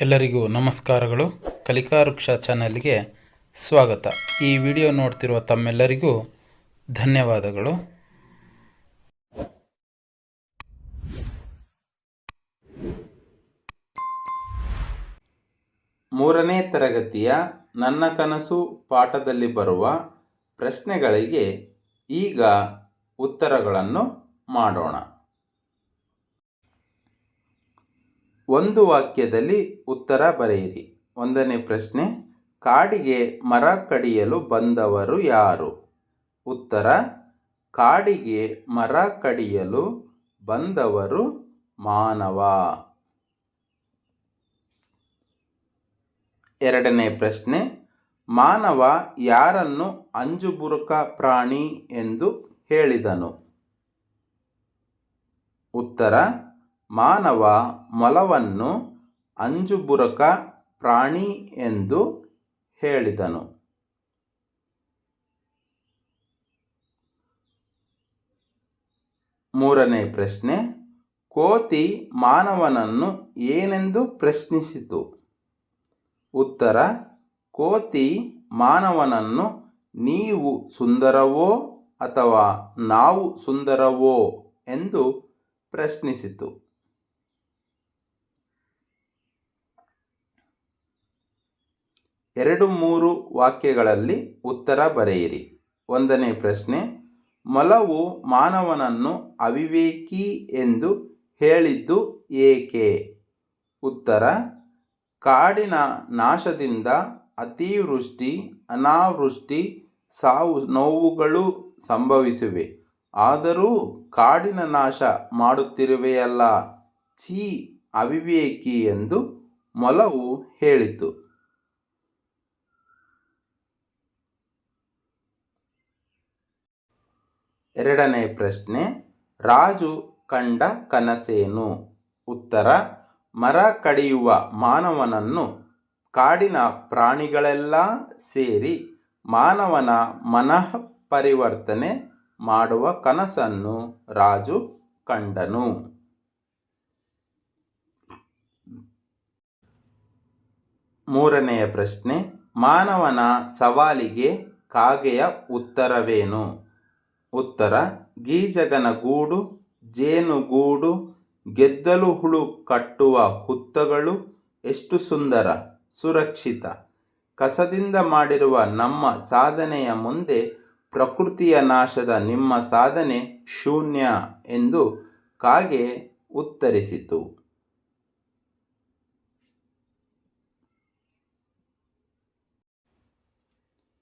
ಎಲ್ಲರಿಗೂ ನಮಸ್ಕಾರಗಳು. ಕಲಿಕಾ ವೃಕ್ಷ ಚಾನಲ್ಗೆ ಸ್ವಾಗತ. ಈ ವಿಡಿಯೋ ನೋಡ್ತಿರುವ ತಮ್ಮೆಲ್ಲರಿಗೂ ಧನ್ಯವಾದಗಳು. ಮೂರನೇ ತರಗತಿಯ ನನ್ನ ಕನಸು ಪಾಠದಲ್ಲಿ ಬರುವ ಪ್ರಶ್ನೆಗಳಿಗೆ ಈಗ ಉತ್ತರಗಳನ್ನು ಮಾಡೋಣ. ಒಂದು ವಾಕ್ಯದಲ್ಲಿ ಉತ್ತರ ಬರೆಯಿರಿ. ಒಂದನೇ ಪ್ರಶ್ನೆ, ಕಾಡಿಗೆ ಮರ ಕಡಿಯಲು ಬಂದವರು ಯಾರು? ಉತ್ತರ, ಕಾಡಿಗೆ ಮರ ಕಡಿಯಲು ಬಂದವರು ಮಾನವ. ಎರಡನೇ ಪ್ರಶ್ನೆ, ಮಾನವ ಯಾರನ್ನು ಅಂಜುಬುರುಕ ಪ್ರಾಣಿ ಎಂದು ಹೇಳಿದನು? ಉತ್ತರ ಮಾನವ ಮೊಲವನ್ನು ಅಂಜುಬುರಕ ಪ್ರಾಣಿ ಎಂದು ಹೇಳಿದನು. ಮೂರನೇ ಪ್ರಶ್ನೆ, ಕೋತಿ ಮಾನವನನ್ನು ಏನೆಂದು ಪ್ರಶ್ನಿಸಿತು? ಉತ್ತರ, ಕೋತಿ ಮಾನವನನ್ನು ನೀವು ಸುಂದರವೋ ಅಥವಾ ನಾವು ಸುಂದರವೋ ಎಂದು ಪ್ರಶ್ನಿಸಿತು. ಎರಡು ಮೂರು ವಾಕ್ಯಗಳಲ್ಲಿ ಉತ್ತರ ಬರೆಯಿರಿ. ಒಂದನೇ ಪ್ರಶ್ನೆ, ಮೊಲವು ಮಾನವನನ್ನು ಅವಿವೇಕಿ ಎಂದು ಹೇಳಿದ್ದು ಏಕೆ? ಉತ್ತರ, ಕಾಡಿನ ನಾಶದಿಂದ ಅತಿವೃಷ್ಟಿ, ಅನಾವೃಷ್ಟಿ, ಸಾವು ನೋವುಗಳು ಸಂಭವಿಸಿವೆ. ಆದರೂ ಕಾಡಿನ ನಾಶ ಮಾಡುತ್ತಿರುವೆಯಲ್ಲ, ಛೀ ಅವಿವೇಕಿ ಎಂದು ಮೊಲವು ಹೇಳಿತು. ಎರಡನೇ ಪ್ರಶ್ನೆ, ರಾಜು ಕಂಡ ಕನಸೇನು? ಉತ್ತರ, ಮರ ಕಡಿಯುವ ಮಾನವನನ್ನು ಕಾಡಿನ ಪ್ರಾಣಿಗಳೆಲ್ಲ ಸೇರಿ ಮಾನವನ ಮನಃ ಪರಿವರ್ತನೆ ಮಾಡುವ ಕನಸನ್ನು ರಾಜು ಕಂಡನು. ಮೂರನೆಯ ಪ್ರಶ್ನೆ, ಮಾನವನ ಸವಾಲಿಗೆ ಕಾಗೆಯ ಉತ್ತರವೇನು? ಉತ್ತರ ಗೀಜಗನ ಗೂಡು ಜೇನುಗೂಡು ಗೆದ್ದಲು ಹುಳು ಕಟ್ಟುವ ಹುತ್ತಗಳು ಎಷ್ಟು ಸುಂದರ, ಸುರಕ್ಷಿತ. ಕಸದಿಂದ ಮಾಡಿರುವ ನಮ್ಮ ಸಾಧನೆಯ ಮುಂದೆ ಪ್ರಕೃತಿಯ ನಾಶದ ನಿಮ್ಮ ಸಾಧನೆ ಶೂನ್ಯ ಎಂದು ಕಾಗೆ ಉತ್ತರಿಸಿತು.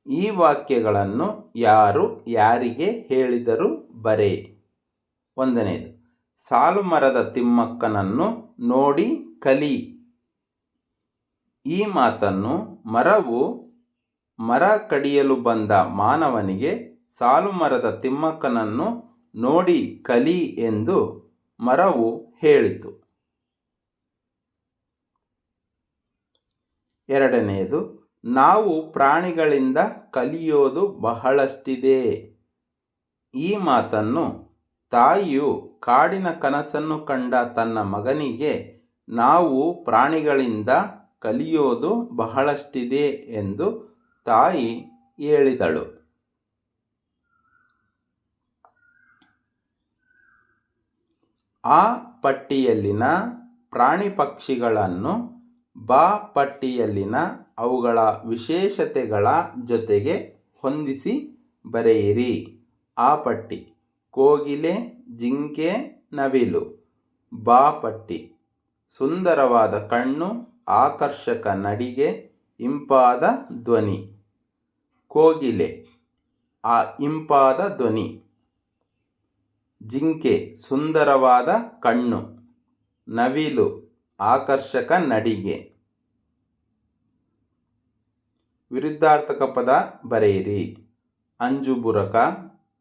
ಈ ವಾಕ್ಯಗಳನ್ನು ಯಾರು ಯಾರಿಗೆ ಹೇಳಿದರು ಬರೆ. ಒಂದನೇದು, ಸಾಲು ಮರದ ತಿಮ್ಮಕ್ಕನನ್ನು ನೋಡಿ ಕಲಿ. ಈ ಮಾತನ್ನು ಮರವು ಮರ ಕಡಿಯಲು ಬಂದ ಮಾನವನಿಗೆ ಸಾಲು ಮರದ ತಿಮ್ಮಕ್ಕನನ್ನು ನೋಡಿ ಕಲಿ ಎಂದು ಮರವು ಹೇಳಿತು. ಎರಡನೆಯದು ನಾವು ಪ್ರಾಣಿಗಳಿಂದ ಕಲಿಯೋದು ಬಹಳಷ್ಟಿದೆ. ಈ ಮಾತನ್ನು ತಾಯಿಯು ಕಾಡಿನ ಕನಸನ್ನು ಕಂಡ ತನ್ನ ಮಗನಿಗೆ ನಾವು ಪ್ರಾಣಿಗಳಿಂದ ಕಲಿಯೋದು ಬಹಳಷ್ಟಿದೆ ಎಂದು ತಾಯಿ ಹೇಳಿದಳು. ಆ ಪಟ್ಟಿಯಲ್ಲಿನ ಪ್ರಾಣಿ ಪಕ್ಷಿಗಳನ್ನು ಬಾ ಪಟ್ಟಿಯಲ್ಲಿನ ಅವುಗಳ ವಿಶೇಷತೆಗಳ ಜೊತೆಗೆ ಹೊಂದಿಸಿ ಬರೆಯಿರಿ. ಆ ಪಟ್ಟಿ ಕೋಗಿಲೆ, ಜಿಂಕೆ, ನವಿಲು. ಬಾ ಪಟ್ಟಿ ಸುಂದರವಾದ ಕಣ್ಣು, ಆಕರ್ಷಕ ನಡಿಗೆ, ಇಂಪಾದ ಧ್ವನಿ. ಕೋಗಿಲೆ, ಆ ಇಂಪಾದ ಧ್ವನಿ. ಜಿಂಕೆ ಸುಂದರವಾದ ಕಣ್ಣು, ನವಿಲು ಆಕರ್ಷಕ ನಡಿಗೆ. ವಿರುದ್ಧಾರ್ಥಕ ಪದ ಬರೆಯಿರಿ. ಅಂಜುಬುರಕ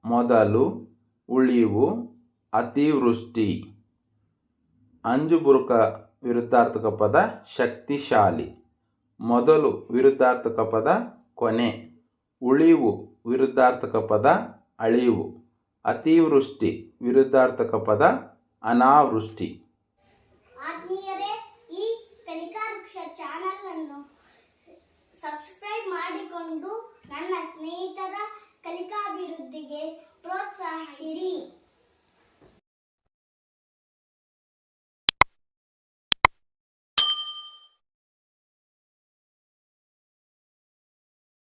ಮೊದಲು ಉಳಿವು, ಅತಿವೃಷ್ಟಿ. ಅಂಜುಬುರುಕ ವಿರುದ್ಧಾರ್ಥಕ ಪದ ಶಕ್ತಿಶಾಲಿ. ಮೊದಲು ವಿರುದ್ಧಾರ್ಥಕ ಪದ ಕೊನೆ. ಉಳಿವು, ವಿರುದ್ಧಾರ್ಥಕ ಪದ ಅಳಿವು. ಅತಿವೃಷ್ಟಿ, ವಿರುದ್ಧಾರ್ಥಕ ಪದ ಅನಾವೃಷ್ಟಿ. ಈ ಕಲಿಕಾ ವೃಕ್ಷ ಚಾನಲ್ ಅನ್ನು ಸಬ್ಸ್ಕ್ರೈಬ್ ಮಾಡಿಕೊಂಡು ನನ್ನ ಸ್ನೇಹಿತರ ಕಲಿಕಾಭಿವೃದ್ಧಿಗೆ ಪ್ರೋತ್ಸಾಹಿಸಿ.